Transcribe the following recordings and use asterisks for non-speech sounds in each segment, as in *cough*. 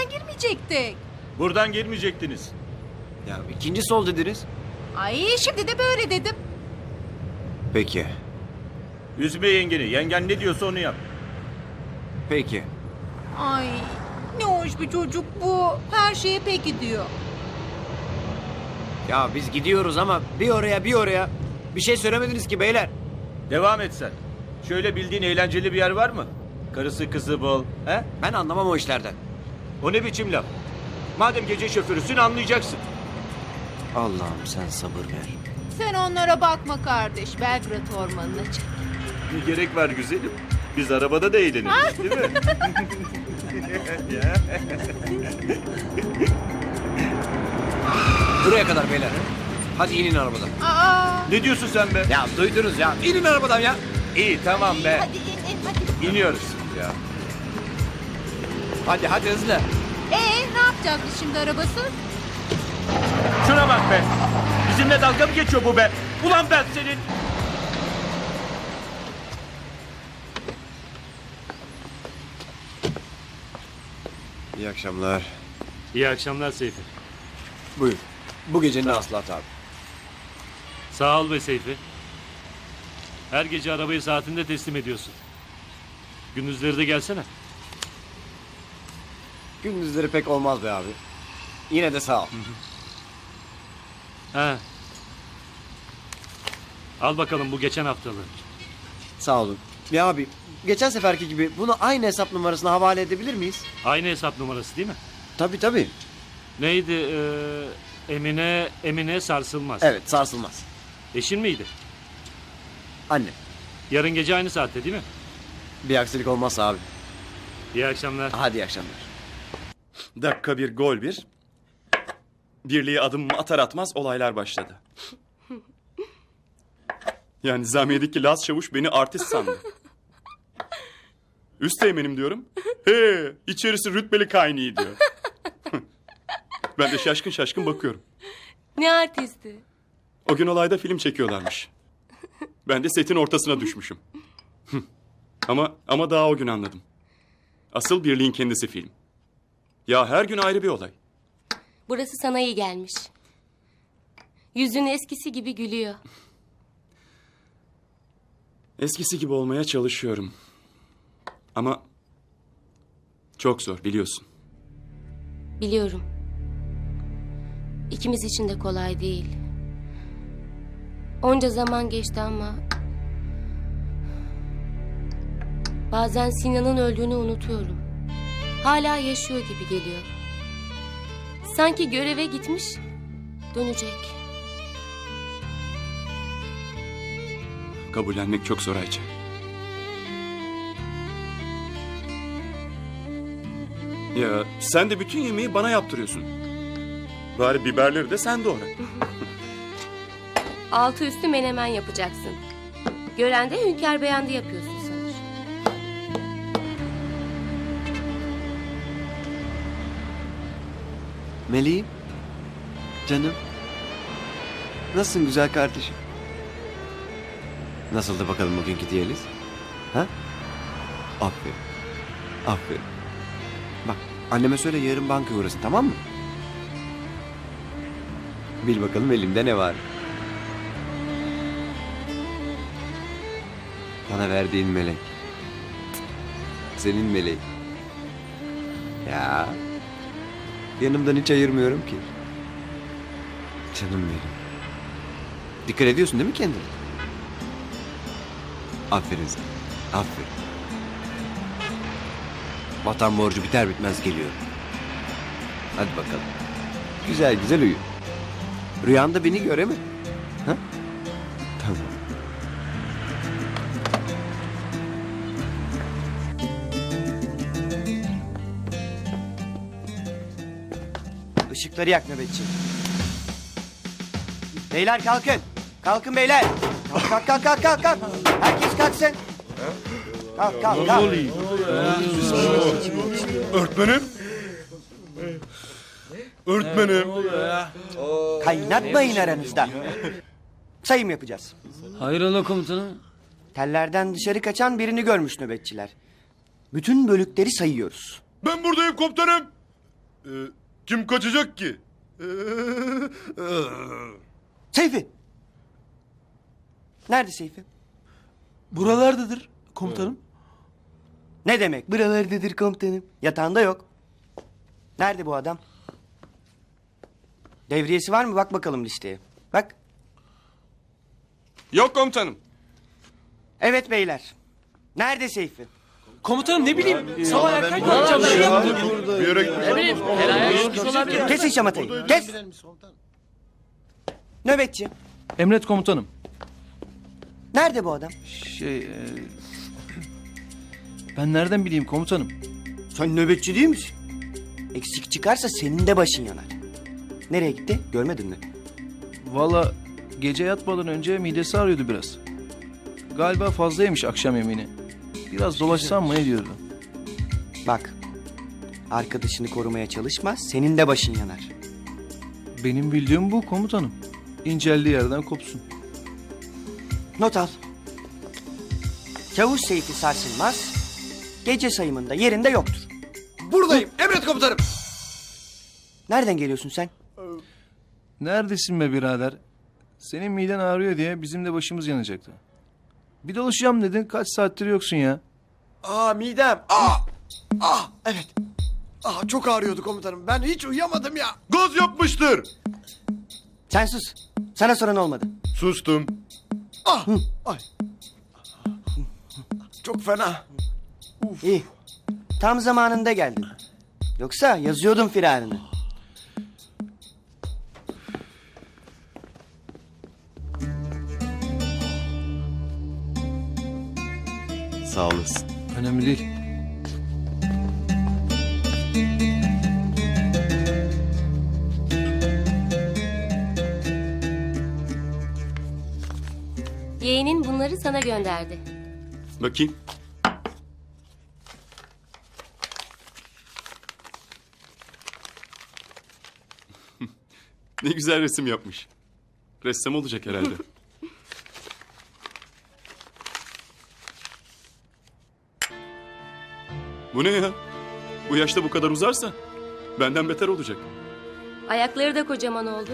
buradan girmeyecektik. Buradan girmeyecektiniz. Ya ikinci sol dediniz. Ay şimdi de böyle dedim. Peki. Üzme yengeni. Yengen ne diyorsa onu yap. Peki. Ay ne hoş bir çocuk bu. Her şeye peki diyor. Ya biz gidiyoruz ama bir oraya bir oraya. Bir şey söylemediniz ki beyler. Devam et sen. Şöyle bildiğin eğlenceli bir yer var mı? Karısı kızı bol. He? Ben anlamam o işlerden. O ne biçim laf? Madem gece şoförüsün anlayacaksın. Allah'ım sen sabır ver. Sen onlara bakma kardeş. Belgrad ormanına çık. Ne gerek var güzelim? Biz arabada da eğleniriz değil mi? *laughs* Buraya kadar beyler. Hadi inin arabadan. Aa. ne diyorsun sen be? Ya duydunuz ya. İnin arabadan ya. İyi tamam be. Hadi in in hadi. İniyoruz. Ya. Hadi hadi hızlı. Ee ne yapacağız biz şimdi arabası? Şuna bak be. Bizimle dalga mı geçiyor bu be? Ulan ben senin. İyi akşamlar. İyi akşamlar Seyfi. Buyur. Bu gecenin Aslat abi. Sağ ol be Seyfi. Her gece arabayı saatinde teslim ediyorsun. Gündüzleri de gelsene. Gündüzleri pek olmaz be abi. Yine de sağ ol. Ha. Al bakalım bu geçen haftalığı. Sağ olun. Ya abi geçen seferki gibi bunu aynı hesap numarasına havale edebilir miyiz? Aynı hesap numarası değil mi? Tabii tabii. Neydi? Ee, Emine Emine sarsılmaz. Evet sarsılmaz. Eşin miydi? Anne Yarın gece aynı saatte değil mi? bir aksilik olmazsa abi. İyi akşamlar. Hadi iyi akşamlar. Dakika bir gol bir. Birliğe adım atar atmaz olaylar başladı. Yani Zamiye'deki Laz Çavuş beni artist sandı. Üst teğmenim diyorum. He, içerisi rütbeli kaynıyor diyor. ben de şaşkın şaşkın bakıyorum. Ne artisti? O gün olayda film çekiyorlarmış. Ben de setin ortasına düşmüşüm. ama ama daha o gün anladım. Asıl birliğin kendisi film. Ya her gün ayrı bir olay. Burası sana iyi gelmiş. Yüzün eskisi gibi gülüyor. Eskisi gibi olmaya çalışıyorum. Ama çok zor biliyorsun. Biliyorum. İkimiz için de kolay değil. Onca zaman geçti ama... Bazen Sinan'ın öldüğünü unutuyorum. Hala yaşıyor gibi geliyor. Sanki göreve gitmiş, dönecek. Kabullenmek çok zor Ayça. Ya sen de bütün yemeği bana yaptırıyorsun. Bari biberleri de sen doğra. Altı üstü menemen yapacaksın. Gören de hünkâr beyandı yapıyorsun Meleğim. Canım. Nasılsın güzel kardeşim? Nasıldı bakalım bugünkü diyaliz? Ha? Aferin. Aferin. Bak anneme söyle yarın banka uğrasın tamam mı? Bil bakalım elimde ne var. Bana verdiğin melek. Senin meleğin. Ya. Yanımdan hiç ayırmıyorum ki. Canım benim. Dikkat ediyorsun değil mi kendine? Aferin sana. Aferin. Vatan borcu biter bitmez geliyor. Hadi bakalım. Güzel güzel uyu. Rüyanda beni göre? Işıkları yak nöbetçi. Beyler kalkın. Kalkın beyler. Kalk kalk kalk kalk kalk. Herkes kalksın. Kalk kalk kalk. Öğretmenim. Öğretmenim. Kaynatmayın aranızda. Sayım yapacağız. Hayrola komutanım? Tellerden dışarı kaçan birini görmüş nöbetçiler. Bütün bölükleri sayıyoruz. Ben buradayım komutanım. Ee, kim kaçacak ki? Seyfi. Nerede Seyfi? Buralardadır komutanım. Ne demek? Buralardadır komutanım. Yatağında yok. Nerede bu adam? Devriyesi var mı? Bak bakalım listeye. Bak. Yok komutanım. Evet beyler. Nerede Seyfi? Komutanım ne bileyim. Sabah erken kalkacağım. Bir şey yaptım. Bir yere gitmiş. Kesin şamatayı. Kes. Nöbetçi. Emret komutanım. Nerede bu adam? Şey... e, Ben nereden bileyim komutanım? Sen nöbetçi değil misin? Eksik çıkarsa senin de başın yanar. Nereye gitti? Görmedin mi? Valla gece yatmadan önce midesi ağrıyordu biraz. Galiba fazla yemiş akşam yemeğini. Biraz dolaşsam mı ne diyordu? Bak. Arkadaşını korumaya çalışma. Senin de başın yanar. Benim bildiğim bu komutanım. İnceldiği yerden kopsun. Not al. Çavuş Seyfi Sarsılmaz gece sayımında yerinde yoktur. Buradayım. Emret komutanım. Nereden geliyorsun sen? Neredesin be birader? Senin miden ağrıyor diye bizim de başımız yanacaktı. Bir dolaşacağım dedin kaç saattir yoksun ya. Aa midem. Aa. Ah evet. Ah çok ağrıyordu komutanım. Ben hiç uyuyamadım ya. Gaz yapmıştır. Sen sus. Sana soran olmadı. Sustum. Ah. Ay. Çok fena. İyi. Tam zamanında geldin. Yoksa yazıyordum firarını. Sağ olasın. Önemli değil. Yeğenin bunları sana gönderdi. Bakayım. *laughs* ne güzel resim yapmış. Ressam olacak herhalde. Bu ne ya? Bu yaşta bu kadar uzarsa benden beter olacak. Ayakları da kocaman oldu.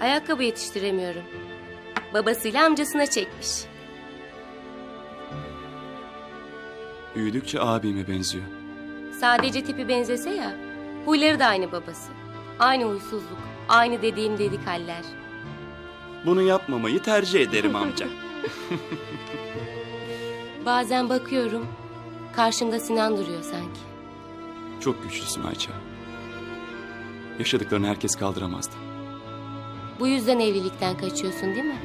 Ayakkabı yetiştiremiyorum. Babasıyla amcasına çekmiş. Büyüdükçe abime benziyor. Sadece tipi benzese ya. Huyları da aynı babası. Aynı huysuzluk. Aynı dediğim dedik haller. Bunu yapmamayı tercih ederim amca. *laughs* Bazen bakıyorum. Karşımda Sinan duruyor sanki. Çok güçlüsün Ayça. Yaşadıklarını herkes kaldıramazdı. Bu yüzden evlilikten kaçıyorsun değil mi?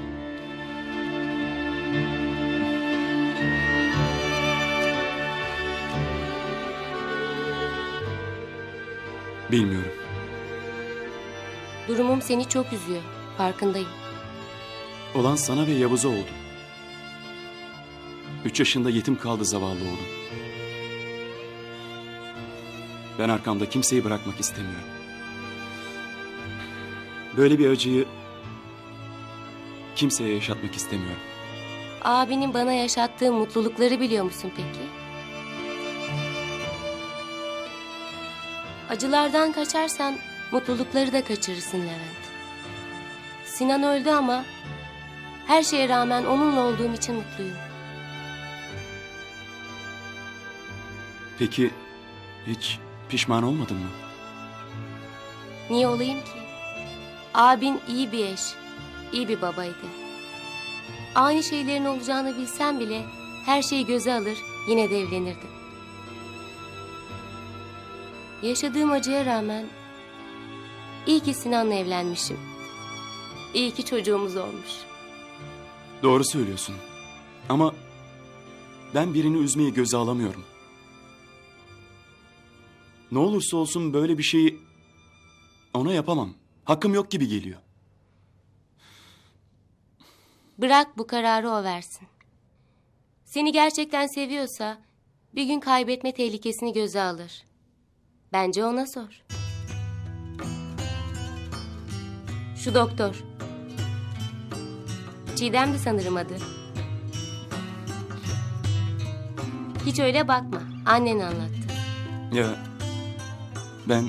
Bilmiyorum. Durumum seni çok üzüyor. Farkındayım. Olan sana ve Yavuz'a oldu. Üç yaşında yetim kaldı zavallı oğlum. Ben arkamda kimseyi bırakmak istemiyorum. Böyle bir acıyı kimseye yaşatmak istemiyorum. Abinin bana yaşattığı mutlulukları biliyor musun peki? Acılardan kaçarsan mutlulukları da kaçırırsın Levent. Sinan öldü ama her şeye rağmen onunla olduğum için mutluyum. Peki hiç pişman olmadın mı? Niye olayım ki? Abin iyi bir eş, iyi bir babaydı. Aynı şeylerin olacağını bilsem bile her şeyi göze alır, yine de evlenirdim. Yaşadığım acıya rağmen iyi ki Sinan'la evlenmişim. İyi ki çocuğumuz olmuş. Doğru söylüyorsun. Ama ben birini üzmeyi göze alamıyorum. Ne olursa olsun böyle bir şeyi ona yapamam. Hakkım yok gibi geliyor. Bırak bu kararı o versin. Seni gerçekten seviyorsa bir gün kaybetme tehlikesini göze alır. Bence ona sor. Şu doktor. Çiğdem'di sanırım adı. Hiç öyle bakma. Annen anlattı. Ya ben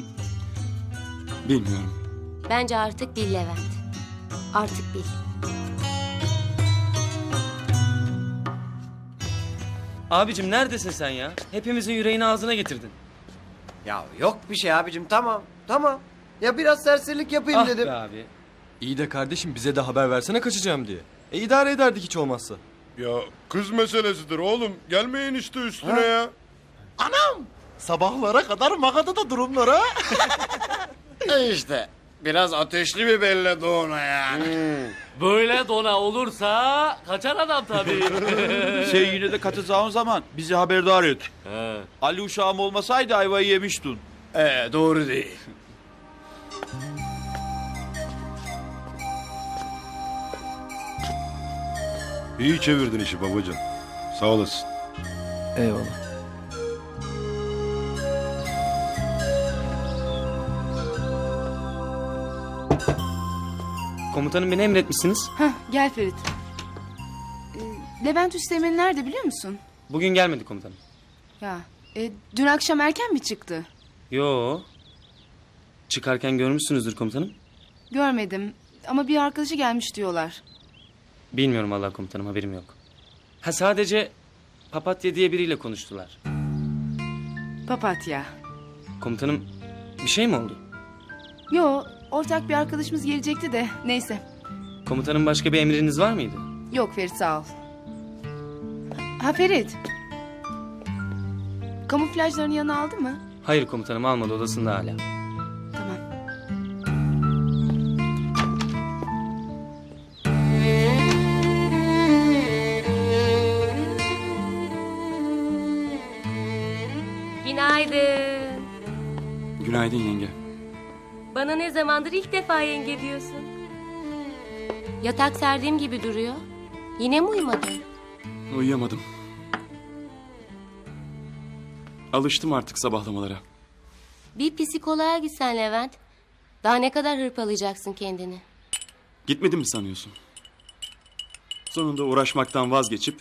Bilmiyorum. Bence artık bil Levent. Artık bil. Abicim neredesin sen ya? Hepimizin yüreğini ağzına getirdin. Ya yok bir şey abicim tamam. Tamam. Ya biraz serserilik yapayım ah dedim. be abi. İyi de kardeşim bize de haber versene kaçacağım diye. E idare ederdik hiç olmazsa. Ya kız meselesidir oğlum. Gelmeyin işte üstüne ya. Sabahlara kadar Magada'da durumlara. *laughs* E işte. Biraz ateşli bir belledi ona yani. *laughs* Böyle dona olursa kaçar adam tabii. Sen *laughs* yine de katılacağın zaman bizi haberdar et. He. Ali uşağım olmasaydı ayvayı yemiştin. Ee, doğru değil. İyi çevirdin işi babacığım. Sağ olasın. Eyvallah. Komutanım beni emretmişsiniz. Heh, gel Ferit. Ee, Levent Üsteğmen nerede biliyor musun? Bugün gelmedi komutanım. Ya e, dün akşam erken mi çıktı? Yo. Çıkarken görmüşsünüzdür komutanım. Görmedim ama bir arkadaşı gelmiş diyorlar. Bilmiyorum Allah komutanım haberim yok. Ha sadece papatya diye biriyle konuştular. Papatya. Komutanım bir şey mi oldu? Yo ortak bir arkadaşımız gelecekti de neyse. Komutanım başka bir emriniz var mıydı? Yok Ferit sağ ol. Ha Ferit. Kamuflajlarını yanına aldı mı? Hayır komutanım almadı odasında hala. Tamam. Günaydın. Günaydın yenge. Bana ne zamandır ilk defa yenge diyorsun. Yatak serdiğim gibi duruyor. Yine mi uyumadın? Uyuyamadım. Alıştım artık sabahlamalara. Bir psikoloğa gitsen Levent. Daha ne kadar hırpalayacaksın kendini? Gitmedim mi sanıyorsun? Sonunda uğraşmaktan vazgeçip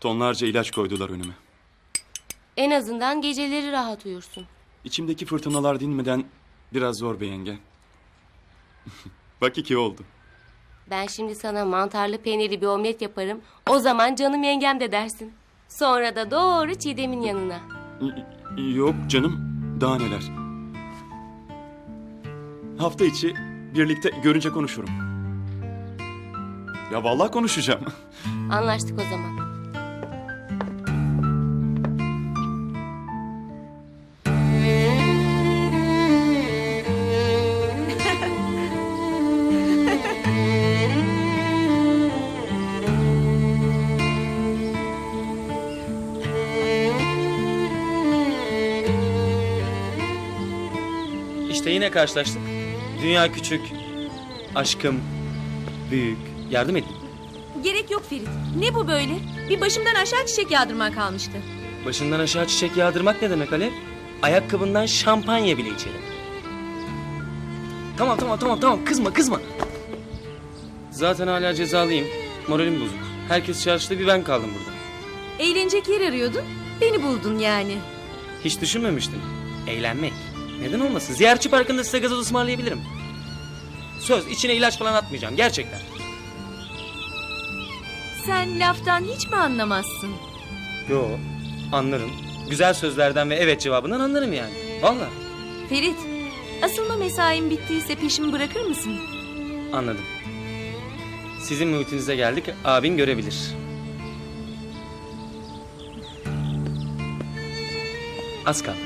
tonlarca ilaç koydular önüme. En azından geceleri rahat uyursun. İçimdeki fırtınalar dinmeden biraz zor be yenge. *laughs* Bak iki oldu. Ben şimdi sana mantarlı peynirli bir omlet yaparım. O zaman canım yengem de dersin. Sonra da doğru Çiğdem'in yanına. Yok canım, daha neler. Hafta içi birlikte görünce konuşurum. Ya vallahi konuşacağım. *laughs* Anlaştık o zaman. Karşılaştık. Dünya küçük. Aşkım büyük. Yardım edin. Gerek yok Ferit. Ne bu böyle? Bir başımdan aşağı çiçek yağdırman kalmıştı. Başından aşağı çiçek yağdırmak ne demek Alev? Ayakkabından şampanya bile içerim. Tamam tamam tamam tamam kızma kızma. Zaten hala cezalıyım. Moralim bozuk. Herkes çarşıda bir ben kaldım burada. Eğlenecek yer arıyordun. Beni buldun yani. Hiç düşünmemiştim. Eğlenmek. Neden olmasın? Ziyaretçi parkında size gazoz ısmarlayabilirim. Söz içine ilaç falan atmayacağım gerçekten. Sen laftan hiç mi anlamazsın? Yo anlarım. Güzel sözlerden ve evet cevabından anlarım yani. Vallahi Ferit, asılma mesain bittiyse peşimi bırakır mısın? anladım. Sizin muhitinize geldik abin görebilir. Az kaldı.